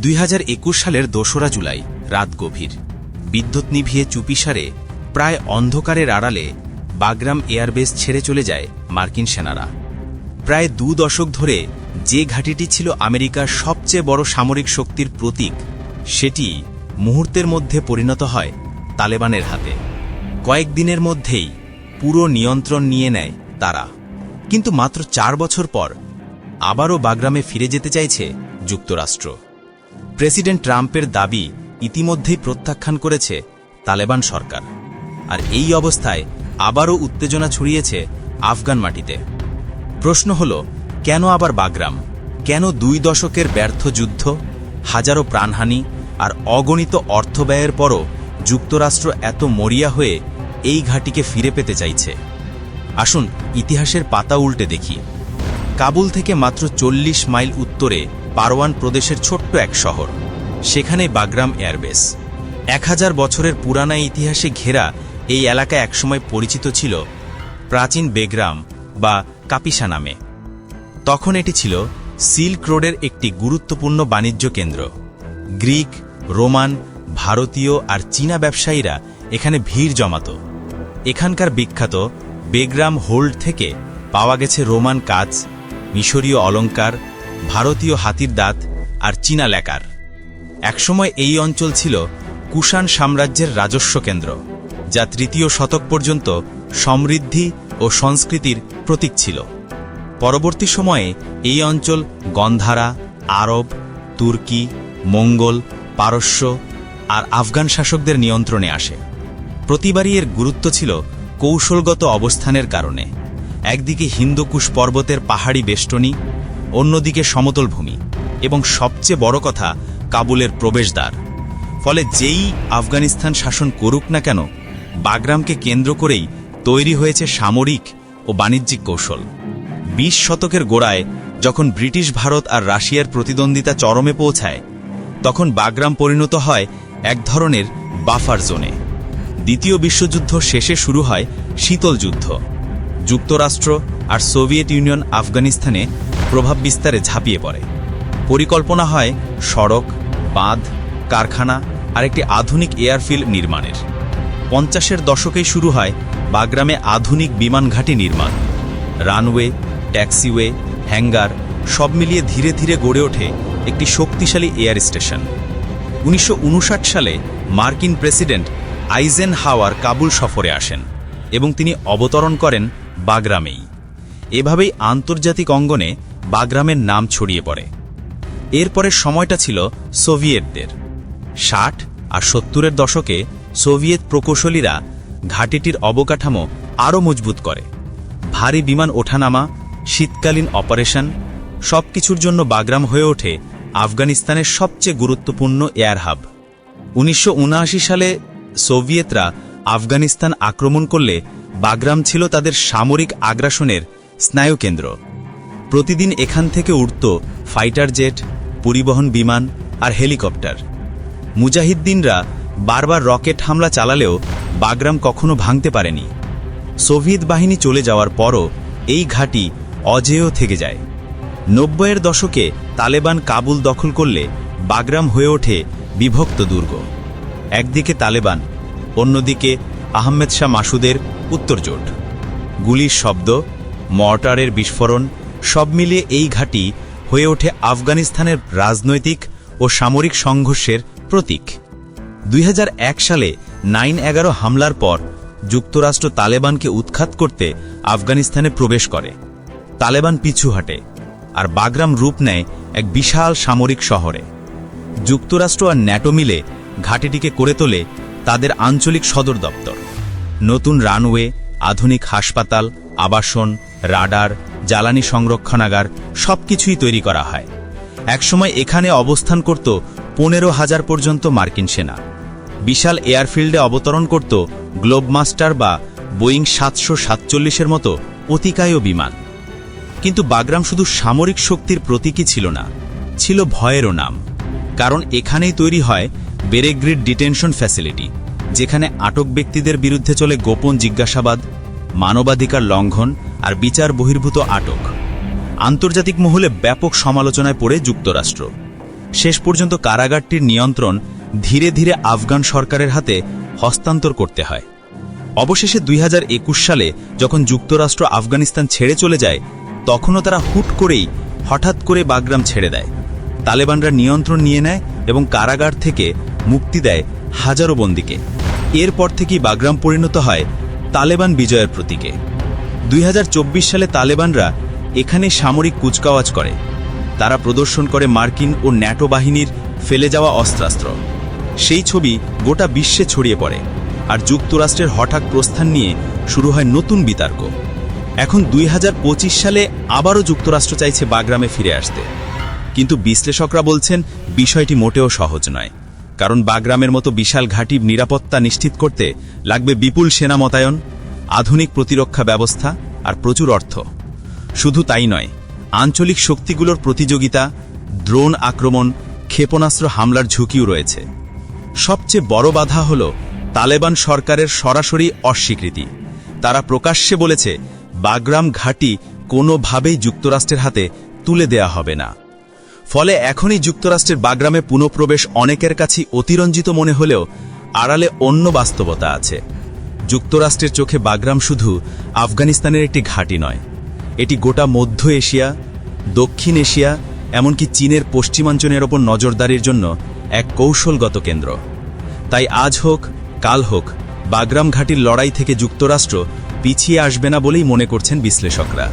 দুই হাজার একুশ সালের দোসরা জুলাই, রাত গভীর। বিদ্যুৎ নিভিয়ে চুপিসারে প্রায় অন্ধকারের আড়ালে বাগরাম এয়ারবেস ছেড়ে চলে যায় মার্কিন সেনারা। প্রায় দু দশক ধরে যে ঘাঁটিটি ছিল আমেরিকার সবচেয়ে বড় সামরিক শক্তির প্রতীক, সেটি মুহূর্তের মধ্যে পরিণত হয় তালেবানের হাতে। কয়েকদিনের মধ্যেই পুরো নিয়ন্ত্রণ নিয়ে নেয় তারা। কিন্তু মাত্র চার বছর পর আবারও বাগরামে ফিরে যেতে চাইছে যুক্তরাষ্ট্র। প্রেসিডেন্ট ট্রাম্পের দাবি ইতিমধ্যেই প্রত্যাখ্যান করেছে তালেবান সরকার। আর এই অবস্থায় আবারও উত্তেজনা ছড়িয়েছে আফগান মাটিতে। প্রশ্ন হল, কেন আবার বাগরাম? কেন দুই দশকের ব্যর্থ যুদ্ধ, হাজারো প্রাণহানি আর অগণিত অর্থ ব্যয়ের পরও যুক্তরাষ্ট্র এত মরিয়া হয়ে এই ঘাটিকে ফিরে পেতে চাইছে? আসুন ইতিহাসের পাতা উল্টে দেখি। কাবুল থেকে মাত্র চল্লিশ মাইল উত্তরে পারওয়ান প্রদেশের ছোট্ট এক শহর, সেখানে বাগরাম এয়ারবেস। এক হাজার বছরের পুরানা ইতিহাসে ঘেরা এই এলাকা একসময় পরিচিত ছিল প্রাচীন বেগ্রাম বা কাপিসা নামে। তখন এটি ছিল সিল্ক রোডের একটি গুরুত্বপূর্ণ বাণিজ্য কেন্দ্র। গ্রিক, রোমান, ভারতীয় আর চীনা ব্যবসায়ীরা এখানে ভিড় জমাত। এখানকার বিখ্যাত বেগ্রাম হোল্ড থেকে পাওয়া গেছে রোমান কাজ মিশরীয় অলঙ্কার ভারতীয় হাতির দাঁত আর চীনা লেকার। একসময় এই অঞ্চল ছিল কুষাণ সাম্রাজ্যের রাজস্ব কেন্দ্র, যা তৃতীয় শতক পর্যন্ত সমৃদ্ধি ও সংস্কৃতির প্রতীক ছিল। পরবর্তী সময়ে এই অঞ্চল গন্ধারা, আরব, তুর্কি, মঙ্গল, পারস্য আর আফগান শাসকদের নিয়ন্ত্রণে আসে। প্রতিবারই এর গুরুত্ব ছিল কৌশলগত অবস্থানের কারণে। একদিকে হিন্দুকুশ পর্বতের পাহাড়ি বেষ্টনী অন্যদিকে সমতল ভূমি। এবং সবচেয়ে বড় কথা, কাবুলের প্রবেশদ্বার। ফলে যেই আফগানিস্তান শাসন করুক না কেন, বাগরামকে কেন্দ্র করেই তৈরি হয়েছে সামরিক ও বাণিজ্যিক কৌশল। বিশ শতকের গোড়ায় যখন ব্রিটিশ ভারত আর রাশিয়ার প্রতিদ্বন্দ্বিতা চরমে পৌঁছায়, তখন বাগরাম পরিণত হয় এক ধরনের বাফার জোনে। দ্বিতীয় বিশ্বযুদ্ধ শেষে শুরু হয় শীতল যুদ্ধ। যুক্তরাষ্ট্র আর সোভিয়েত ইউনিয়ন আফগানিস্তানে প্রভাব বিস্তারে ঝাঁপিয়ে পড়ে। পরিকল্পনা হয় সড়ক, বাঁধ, কারখানা আর একটি আধুনিক এয়ারফিল্ড নির্মাণের। পঞ্চাশের দশকেই শুরু হয় বাগরামে আধুনিক বিমান ঘাঁটি নির্মাণ। রানওয়ে, ট্যাক্সিওয়ে, হ্যাঙ্গার সব মিলিয়ে ধীরে ধীরে গড়ে ওঠে একটি শক্তিশালী এয়ার স্টেশন। উনিশশো উনষাট সালে মার্কিন প্রেসিডেন্ট আইজেন হাওয়ার কাবুল সফরে আসেন এবং তিনি অবতরণ করেন বাগরামেই। এভাবেই আন্তর্জাতিক অঙ্গনে বাগরামের নাম ছড়িয়ে পড়ে। এরপরের সময়টা ছিল সোভিয়েতদের। ষাট আর সত্তরের দশকে সোভিয়েত প্রকৌশলীরা ঘাটিটির অবকাঠামো আরও মজবুত করে। ভারী বিমান ওঠানামা, শীতকালীন অপারেশন সব কিছুর জন্য বাগরাম হয়ে ওঠে আফগানিস্তানের সবচেয়ে গুরুত্বপূর্ণ এয়ার হাব। উনিশশো উনআশি সালে সোভিয়েতরা আফগানিস্তান আক্রমণ করলে বাগরাম ছিল তাদের সামরিক আগ্রাসনের স্নায়ুকেন্দ্র। প্রতিদিন এখান থেকে উড়ত ফাইটার জেট, পরিবহন বিমান আর হেলিকপ্টার। মুজাহিদ্দিনরা বারবার রকেট হামলা চালালেও বাগরাম কখনো ভাঙতে পারেনি। সোভিয়েত বাহিনী চলে যাওয়ার পরও এই ঘাঁটি অজেয় থেকে যায়। নব্বইয়ের দশকে তালেবান কাবুল দখল করলে বাগরাম হয়ে ওঠে বিভক্ত দুর্গ। একদিকে তালেবান, অন্যদিকে আহমেদ শাহ মাসুদের উত্তরজোট গুলির শব্দ, মর্টারের বিস্ফোরণ সব মিলিয়ে এই ঘাঁটি হয়ে ওঠে আফগানিস্তানের রাজনৈতিক ও সামরিক সংঘর্ষের প্রতীক। দুই হাজার এক সালে নাইন এগারো হামলার পর যুক্তরাষ্ট্র তালেবানকে উৎখাত করতে আফগানিস্তানে প্রবেশ করে। তালেবান পিছু হাঁটে আর বাগরাম রূপ নেয় এক বিশাল সামরিক শহরে। যুক্তরাষ্ট্র আর ন্যাটো মিলে ঘাটিটিকে করে তোলে তাদের আঞ্চলিক সদর দপ্তর নতুন রানওয়ে, আধুনিক হাসপাতাল আবাসন, রাডার, জ্বালানি সংরক্ষণাগার সবকিছুই তৈরি করা হয়। একসময় এখানে অবস্থান করত পনেরো হাজার পর্যন্ত মার্কিন সেনা। বিশাল এয়ারফিল্ডে অবতরণ করত গ্লোবমাস্টার বা বোয়িং সাতশো সাতচল্লিশের মতো অতিকায় বিমান। কিন্তু বাগরাম শুধু সামরিক শক্তির প্রতীকই ছিল না, ছিল ভয়েরও নাম। কারণ এখানেই তৈরি হয় বেরেগ্রিড ডিটেনশন ফ্যাসিলিটি, যেখানে আটক ব্যক্তিদের বিরুদ্ধে চলে গোপন জিজ্ঞাসাবাদ মানবাধিকার লঙ্ঘন আর বিচার বহির্ভূত আটক। আন্তর্জাতিক মহলে ব্যাপক সমালোচনায় পড়ে যুক্তরাষ্ট্র। শেষ পর্যন্ত কারাগারটির নিয়ন্ত্রণ ধীরে ধীরে আফগান সরকারের হাতে হস্তান্তর করতে হয়। অবশেষে দুই হাজার একুশ সালে যখন যুক্তরাষ্ট্র আফগানিস্তান ছেড়ে চলে যায়, তখনও তারা হুট করেই হঠাৎ করে বাগরাম ছেড়ে দেয়। তালেবানরা নিয়ন্ত্রণ নিয়ে নেয় এবং কারাগার থেকে মুক্তি দেয় হাজারো বন্দীকে। এরপর থেকেই বাগরাম পরিণত হয় তালেবান বিজয়ের প্রতীকে। দুই হাজার চব্বিশ সালে তালেবানরা এখানে সামরিক কুচকাওয়াজ করে। তারা প্রদর্শন করে মার্কিন ও ন্যাটো বাহিনীর ফেলে যাওয়া অস্ত্রাস্ত্র। সেই ছবি গোটা বিশ্বে ছড়িয়ে পড়ে আর যুক্তরাষ্ট্রের হঠাৎ প্রস্থান নিয়ে শুরু হয় নতুন বিতর্ক। এখন দুই হাজার পঁচিশ সালে আবারও যুক্তরাষ্ট্র চাইছে বাগরামে ফিরে আসতে। কিন্তু বিশ্লেষকরা বলছেন, বিষয়টি মোটেও সহজ নয়। কারণ বাগরামের মতো বিশাল ঘাঁটির নিরাপত্তা নিশ্চিত করতে লাগবে বিপুল সেনা মোতায়ন, আধুনিক প্রতিরক্ষা ব্যবস্থা আর প্রচুর অর্থ। শুধু তাই নয়, আঞ্চলিক শক্তিগুলোর প্রতিযোগিতা, ড্রোন আক্রমণ, ক্ষেপণাস্ত্র হামলার ঝুঁকিও রয়েছে। সবচেয়ে বড় বাধা হল তালেবান সরকারের সরাসরি অস্বীকৃতি। তারা প্রকাশ্যে বলেছে, বাগরাম ঘাঁটি কোনোভাবেই যুক্তরাষ্ট্রের হাতে তুলে দেয়া হবে না। ফলে এখনই যুক্তরাষ্ট্রের বাগরামে পুনঃপ্রবেশ অনেকের কাছে অতিরঞ্জিত মনে হলেও আড়ালে অন্য বাস্তবতা আছে। যুক্তরাষ্ট্রের চোখে বাগরাম শুধু আফগানিস্তানের একটি ঘাঁটি নয়। এটি গোটা মধ্য এশিয়া, দক্ষিণ এশিয়া, এমনকি চীনের পশ্চিমাঞ্চলের ওপর নজরদারির জন্য এক কৌশলগত কেন্দ্র। তাই আজ হোক, কাল হোক, বাগরাম ঘাটির লড়াই থেকে যুক্তরাষ্ট্র পিছিয়ে আসবে না বলেই মনে করছেন বিশ্লেষকরা।